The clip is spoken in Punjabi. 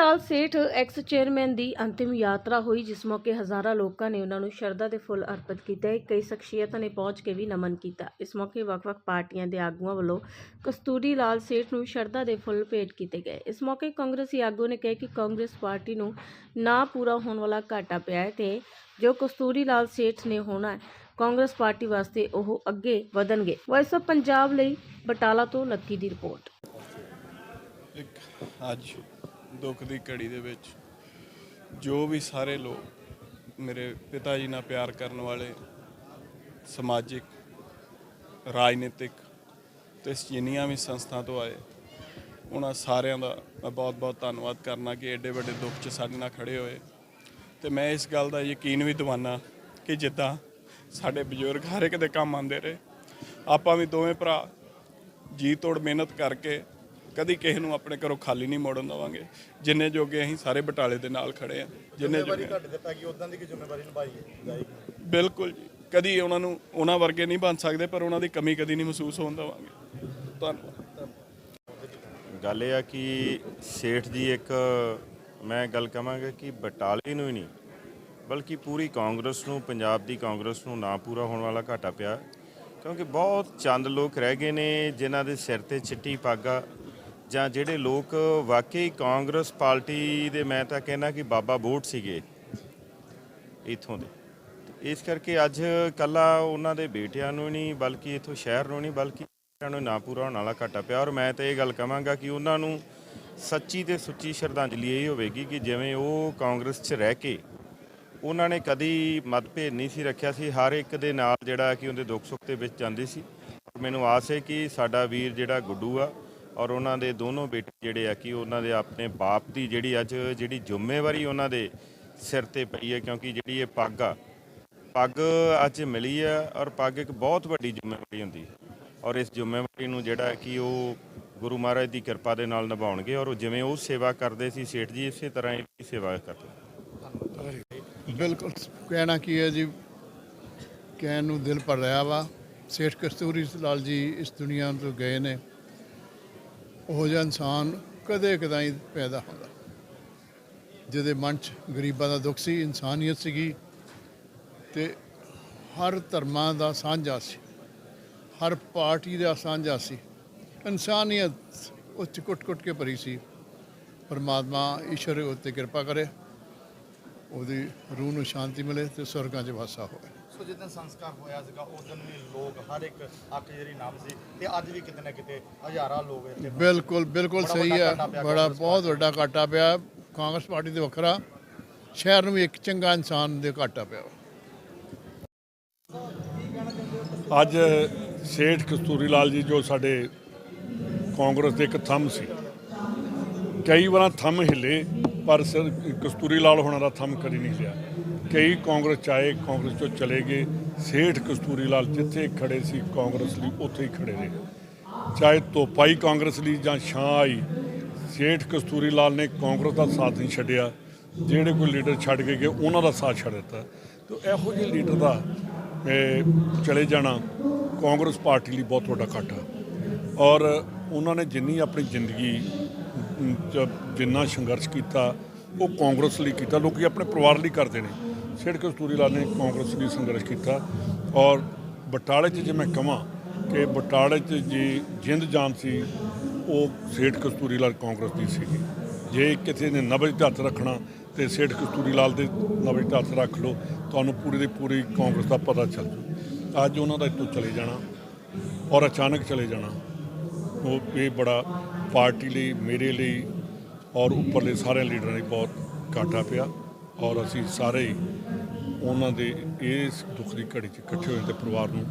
ਲਾਲ ਸੇਠ ਐਕਸ ਚੇਅਰਮੈਨ ਦੀ ਅੰਤਿਮ ਯਾਤਰਾ ਹੋਈ, ਜਿਸ ਮੌਕੇ ਹਜ਼ਾਰਾਂ ਲੋਕਾਂ ਨੇ ਉਹਨਾਂ ਨੂੰ ਸ਼ਰਧਾ ਦੇ ਫੁੱਲ ਅਰਪਿਤ ਕੀਤੇ। ਕਈ ਸ਼ਖਸੀਅਤਾਂ ਨੇ ਪਹੁੰਚ ਕੇ ਵੀ ਨਮਨ ਕੀਤਾ। ਇਸ ਮੌਕੇ ਵੱਖ-ਵੱਖ ਪਾਰਟੀਆਂ ਦੇ ਆਗੂਆਂ ਵੱਲੋਂ ਕਸਤੂਰੀ ਲਾਲ ਸੇਠ ਨੂੰ ਸ਼ਰਧਾ ਦੇ ਫੁੱਲ ਭੇਟ ਕੀਤੇ ਗਏ। ਇਸ ਮੌਕੇ ਕਾਂਗਰਸੀ ਆਗੂ ਨੇ ਕਿਹਾ ਕਿ ਕਾਂਗਰਸ ਪਾਰਟੀ ਨੂੰ ਨਾ ਪੂਰਾ ਹੋਣ ਵਾਲਾ ਘਾਟਾ ਪਿਆ ਹੈ ਤੇ ਜੋ ਕਸਤੂਰੀ ਲਾਲ ਸੇਠ ਨੇ ਹੋਣਾ ਕਾਂਗਰਸ ਪਾਰਟੀ ਵਾਸਤੇ ਉਹ ਅੱਗੇ ਵਧਣਗੇ। ਵਾਇਸ ਆਫ ਪੰਜਾਬ ਲਈ ਬਟਾਲਾ ਤੋਂ ਲੱਕੀ ਦੀ ਰਿਪੋਰਟ। ਅੱਜ ਦੁੱਖ ਦੀ ਘੜੀ ਦੇ ਵਿੱਚ ਜੋ ਵੀ ਸਾਰੇ ਲੋਕ ਮੇਰੇ ਪਿਤਾ ਜੀ ਨਾਲ ਪਿਆਰ ਕਰਨ ਵਾਲੇ ਸਮਾਜਿਕ, ਰਾਜਨੀਤਿਕ ਤੇ ਜਿੰਨੀਆਂ ਵੀ ਸੰਸਥਾ ਤੋਂ ਆਏ, ਉਹਨਾਂ ਸਾਰਿਆਂ ਦਾ ਮੈਂ ਬਹੁਤ-ਬਹੁਤ ਧੰਨਵਾਦ ਕਰਨਾ ਕਿ ਐਡੇ ਵੱਡੇ ਦੁੱਖ 'ਚ ਸਾਡੇ ਨਾਲ ਖੜੇ ਹੋਏ। ਤੇ ਮੈਂ ਇਸ ਗੱਲ ਦਾ ਯਕੀਨ ਵੀ ਦਿਵਾਨਾ ਕਿ ਜਿੱਦਾਂ ਸਾਡੇ ਬਜ਼ੁਰਗ ਹਰ ਇੱਕ ਦੇ ਕੰਮ ਆਉਂਦੇ ਰਹੇ, ਆਪਾਂ ਵੀ ਦੋਵੇਂ ਭਰਾ ਜੀ ਤੋੜ ਮਿਹਨਤ ਕਰਕੇ ਕਦੀ ਕਿਸੇ ਨੂੰ ਆਪਣੇ ਘਰੋਂ ਖਾਲੀ ਨਹੀਂ ਮੋੜਨ ਦਵਾਂਗੇ। ਜਿੰਨੇ ਜੋਗੇ ਅਸੀਂ ਸਾਰੇ ਬਟਾਲੇ ਦੇ ਨਾਲ ਖੜੇ ਆ ਜਿੰਨੇ ਜੋਗੇ। ਤੁਹਾਡੇ ਤੇ ਪੈ ਗਈ ਉਦਾਂ ਦੀ ਕੀ ਜ਼ਿੰਮੇਵਾਰੀ ਨਿਭਾਈ ਜਾਏਗੀ। ਬਿਲਕੁਲ ਜੀ। ਕਦੀ ਉਹਨਾਂ ਨੂੰ ਉਹਨਾਂ ਵਰਗੇ ਨਹੀਂ ਬਣ ਸਕਦੇ ਪਰ ਉਹਨਾਂ ਦੀ ਕਮੀ ਕਦੀ ਨਹੀਂ ਮਹਿਸੂਸ ਹੋਣ ਦਵਾਂਗੇ। ਧੰਨਵਾਦ। ਗੱਲ ਇਹ ਆ ਕਿ ਸੇਠ ਜੀ ਇੱਕ ਮੈਂ ਗੱਲ ਕਹਾਂਗਾ ਕਿ ਬਟਾਲੇ ਨੂੰ ਹੀ ਨਹੀਂ ਬਲਕਿ ਪੂਰੀ ਕਾਂਗਰਸ ਨੂੰ ਪੰਜਾਬ ਦੀ ਕਾਂਗਰਸ ਨੂੰ ਨਾ ਪੂਰਾ ਹੋਣ ਵਾਲਾ ਘਾਟਾ ਪਿਆ। ਕਿਉਂਕਿ ਬਹੁਤ ਚੰਦ ਲੋਕ ਰਹਿ ਗਏ ਨੇ ਜਿਨ੍ਹਾਂ ਦੇ ਸਿਰ ਤੇ ਚਿੱਟੀ ਪੱਗ ਜਾਂ ਜਿਹੜੇ ਲੋਕ ਵਾਕਈ ਕਾਂਗਰਸ ਪਾਰਟੀ ਦੇ, ਮੈਂ ਤਾਂ ਕਹਿੰਦਾ ਕਿ ਬਾਬਾ ਬੋਟ ਸੀਗੇ ਇਥੋਂ ਦੇ। ਇਸ ਕਰਕੇ ਅੱਜ ਕੱਲਾ ਉਹਨਾਂ ਦੇ ਬੇਟਿਆਂ ਨੂੰ ਨਹੀਂ, ਬਲਕਿ ਇਥੋਂ ਸ਼ਹਿਰ ਨੂੰ ਨਹੀਂ, ਬਲਕਿ ਇਹਨਾਂ ਨੂੰ ਨਾ ਪੂਰਾ ਹੋਣ ਵਾਲਾ ਘਾਟਾ ਪਿਆ। ਔਰ ਮੈਂ ਤਾਂ ਇਹ ਗੱਲ ਕਹਾਂਗਾ ਕਿ ਉਹਨਾਂ ਨੂੰ ਸੱਚੀ ਤੇ ਸੁੱਚੀ ਸ਼ਰਧਾਂਜਲੀ ਇਹ ਹੋਵੇਗੀ ਕਿ ਜਿਵੇਂ ਉਹ ਕਾਂਗਰਸ 'ਚ ਰਹਿ ਕੇ ਉਹਨਾਂ ਨੇ ਕਦੀ ਮਤਭੇਦ ਨਹੀਂ ਸੀ ਰੱਖਿਆ ਸੀ। ਹਰ ਇੱਕ ਦੇ ਨਾਲ ਜਿਹੜਾ ਕਿ ਉਹਦੇ ਦੁੱਖ ਸੁੱਖ ਦੇ ਵਿੱਚ ਜਾਂਦੇ ਸੀ। ਮੈਨੂੰ ਆਸ ਹੈ ਕਿ ਸਾਡਾ ਵੀਰ ਜਿਹੜਾ ਗੁੱਡੂ ਆ ਔਰ ਉਹਨਾਂ ਦੇ ਦੋਨੋਂ ਬੇਟੇ ਜਿਹੜੇ ਆ ਕਿ ਉਹਨਾਂ ਦੇ ਆਪਣੇ ਬਾਪ ਦੀ ਜਿਹੜੀ ਅੱਜ ਜਿਹੜੀ ਜ਼ਿੰਮੇਵਾਰੀ ਉਹਨਾਂ ਦੇ ਸਿਰ ਤੇ ਪਈ ਹੈ, ਕਿਉਂਕਿ ਜਿਹੜੀ ਇਹ ਪੱਗ ਆ, ਪੱਗ ਅੱਜ ਮਿਲੀ ਆ ਔਰ ਪੱਗ ਇੱਕ ਬਹੁਤ ਵੱਡੀ ਜ਼ਿੰਮੇਵਾਰੀ ਹੁੰਦੀ ਹੈ। ਔਰ ਇਸ ਜ਼ਿੰਮੇਵਾਰੀ ਨੂੰ ਜਿਹੜਾ ਕਿ ਉਹ ਗੁਰੂ ਮਹਾਰਾਜ ਦੀ ਕਿਰਪਾ ਦੇ ਨਾਲ ਨਿਭਾਉਣਗੇ ਔਰ ਉਹ ਜਿਵੇਂ ਉਹ ਸੇਵਾ ਕਰਦੇ ਸੀ, ਸੇਠ ਜੀ ਇਸੇ ਤਰ੍ਹਾਂ ਇਹ ਵੀ ਸੇਵਾ ਕਰਦੇ ਬਿਲਕੁਲ ਕਹਿਣਾ ਕੀ ਹੈ ਜੀ, ਕਹਿਣ ਨੂੰ ਦਿਲ ਭਰ ਰਿਹਾ ਵਾ। ਸੇਠ ਕਸਤੂਰੀ ਲਾਲ ਜੀ ਇਸ ਦੁਨੀਆ ਤੋਂ ਗਏ ਨੇ। ਉਹ ਜਿਹਾ ਇਨਸਾਨ ਕਦੇ ਕਦਾਈ ਪੈਦਾ ਹੁੰਦਾ। ਜਿਹਦੇ ਮਨ 'ਚ ਗਰੀਬਾਂ ਦਾ ਦੁੱਖ ਸੀ, ਇਨਸਾਨੀਅਤ ਸੀਗੀ ਤੇ ਹਰ ਧਰਮਾਂ ਦਾ ਸਾਂਝਾ ਸੀ। ਹਰ ਪਾਰਟੀ ਦਾ ਸਾਂਝਾ ਸੀ। ਇਨਸਾਨੀਅਤ ਉਹ 'ਚ ਕੁੱਟ-ਕੁੱਟ ਕੇ ਭਰੀ ਸੀ। ਪਰਮਾਤਮਾ ਈਸ਼ਵਰ ਉੱਤੇ ਕਿਰਪਾ ਕਰੇ, ਉਹਦੀ ਰੂਹ ਨੂੰ ਸ਼ਾਂਤੀ ਮਿਲੇ ਤੇ ਸਵਰਗਾਂ 'ਚ ਵਾਸਾ ਹੋਵੇ। ਸੋ ਜਿੱਦਣ ਸੰਸਕਾਰ ਹੋਇਆ ਸੀਗਾ ਉਸ ਦਿਨ ਵੀ ਲੋਕ ਹਰ ਇੱਕ ਅੱਖ ਜਿਹੜੀ ਨਾਮ ਸੀ ਤੇ ਅੱਜ ਵੀ ਕਿਤੇ ਨਾ ਕਿਤੇ ਹਜ਼ਾਰਾਂ ਲੋਕ ਇੱਥੇ ਬਿਲਕੁਲ ਬਿਲਕੁਲ ਸਹੀ ਹੈ ਬੜਾ ਬਹੁਤ ਵੱਡਾ ਘਾਟਾ ਪਿਆ ਕਾਂਗਰਸ ਪਾਰਟੀ ਦੇ ਵੱਖਰਾ ਸ਼ਹਿਰ ਨੂੰ ਵੀ ਇੱਕ ਚੰਗਾ ਇਨਸਾਨ ਦੇ ਘਾਟਾ ਪਿਆ। ਅੱਜ ਸੇਠ ਕਸਤੂਰੀ ਲਾਲ ਜੀ ਜੋ ਸਾਡੇ ਕਾਂਗਰਸ ਦੇ ਇੱਕ ਥੰਮ ਸੀ। ਕਈ ਵਾਰਾਂ ਥੰਮ ਹਿੱਲੇ ਪਰ ਸਰ ਕਸਤੂਰੀ ਲਾਲ ਹੋਣਾ ਦਾ ਥੰਮ ਕਦੀ ਨਹੀਂ ਲਿਆ ਕਈ ਕਾਂਗਰਸ ਚਾਏ ਕਾਂਗਰਸ ਤੋਂ ਚਲੇ ਗਏ। ਸੇਠ ਕਸਤੂਰੀ ਲਾਲ ਜਿੱਥੇ ਖੜੇ ਸੀ, ਕਾਂਗਰਸ ਲਈ ਉੱਥੇ ਹੀ ਖੜੇ ਰਹੇ ਚਾਹੇ ਧੋਪਾਈ ਕਾਂਗਰਸ ਲਈ ਜਾਂ ਛਾਂ ਆਈ, ਸੇਠ ਕਸਤੂਰੀ ਲਾਲ ਨੇ ਕਾਂਗਰਸ ਦਾ ਸਾਥ ਨਹੀਂ ਛੱਡਿਆ। ਜਿਹੜੇ ਕੋਈ ਲੀਡਰ ਛੱਡ ਕੇ ਗਏ, ਉਹਨਾਂ ਦਾ ਸਾਥ ਛੱਡ ਦਿੱਤਾ। ਤੇ ਇਹੋ ਜਿਹੇ ਲੀਡਰ ਦਾ ਚਲੇ ਜਾਣਾ, ਕਾਂਗਰਸ ਪਾਰਟੀ ਲਈ ਬਹੁਤ ਵੱਡਾ ਘਾਟਾ ਔਰ ਉਹਨਾਂ ਨੇ ਜਿੰਨੀ ਆਪਣੀ ਜ਼ਿੰਦਗੀ ਜਿੰਨਾ ਸੰਘਰਸ਼ ਕੀਤਾ, ਉਹ ਕਾਂਗਰਸ ਲਈ ਕੀਤਾ। ਲੋਕੀ ਆਪਣੇ ਪਰਿਵਾਰ ਲਈ ਕਰਦੇ ਨੇ। ਸੇਠ ਕਸਤੂਰੀ ਲਾਲ ਨੇ ਕਾਂਗਰਸ ਲਈ ਸੰਘਰਸ਼ ਕੀਤਾ। ਔਰ ਬਟਾਲੇ 'ਚ ਜੇ ਮੈਂ ਕਹਾਂ ਕਿ ਬਟਾਲੇ 'ਚ ਜੇ ਜਿੰਦ ਜਾਨ ਸੀ, ਉਹ ਸੇਠ ਕਸਤੂਰੀ ਲਾਲ ਕਾਂਗਰਸ ਦੀ ਸੀ ਜੇ ਕਿਸੇ ਨੇ ਨਬਜ ਤੇ ਰੱਖਣਾ ਤੇ ਸੇਠ ਕਸਤੂਰੀ ਲਾਲ ਦੇ ਨਬਜ ਤੇ ਰੱਖ ਲਓ, ਤੁਹਾਨੂੰ ਪੂਰੀ ਦੀ ਪੂਰੀ ਕਾਂਗਰਸ ਦਾ ਪਤਾ ਚੱਲ ਜੂ। ਅੱਜ ਉਹਨਾਂ ਦਾ ਇੱਥੋਂ ਚਲੇ ਜਾਣਾ ਔਰ ਅਚਾਨਕ ਚਲੇ ਜਾਣਾ, ਉਹ ਇਹ ਬੜਾ ਪਾਰਟੀ ਲਈ, ਮੇਰੇ ਲਈ ਔਰ ਉੱਪਰਲੇ ਸਾਰੇ ਲੀਡਰਾਂ ਲਈ ਬਹੁਤ ਘਾਟਾ ਪਿਆ। ਔਰ ਅਸੀਂ ਸਾਰੇ ਉਹਨਾਂ ਦੇ ਇਸ ਦੁੱਖ ਦੀ ਘੜੀ 'ਚ ਇਕੱਠੇ ਹੋਏ ਤੇ ਪਰਿਵਾਰ ਨੂੰ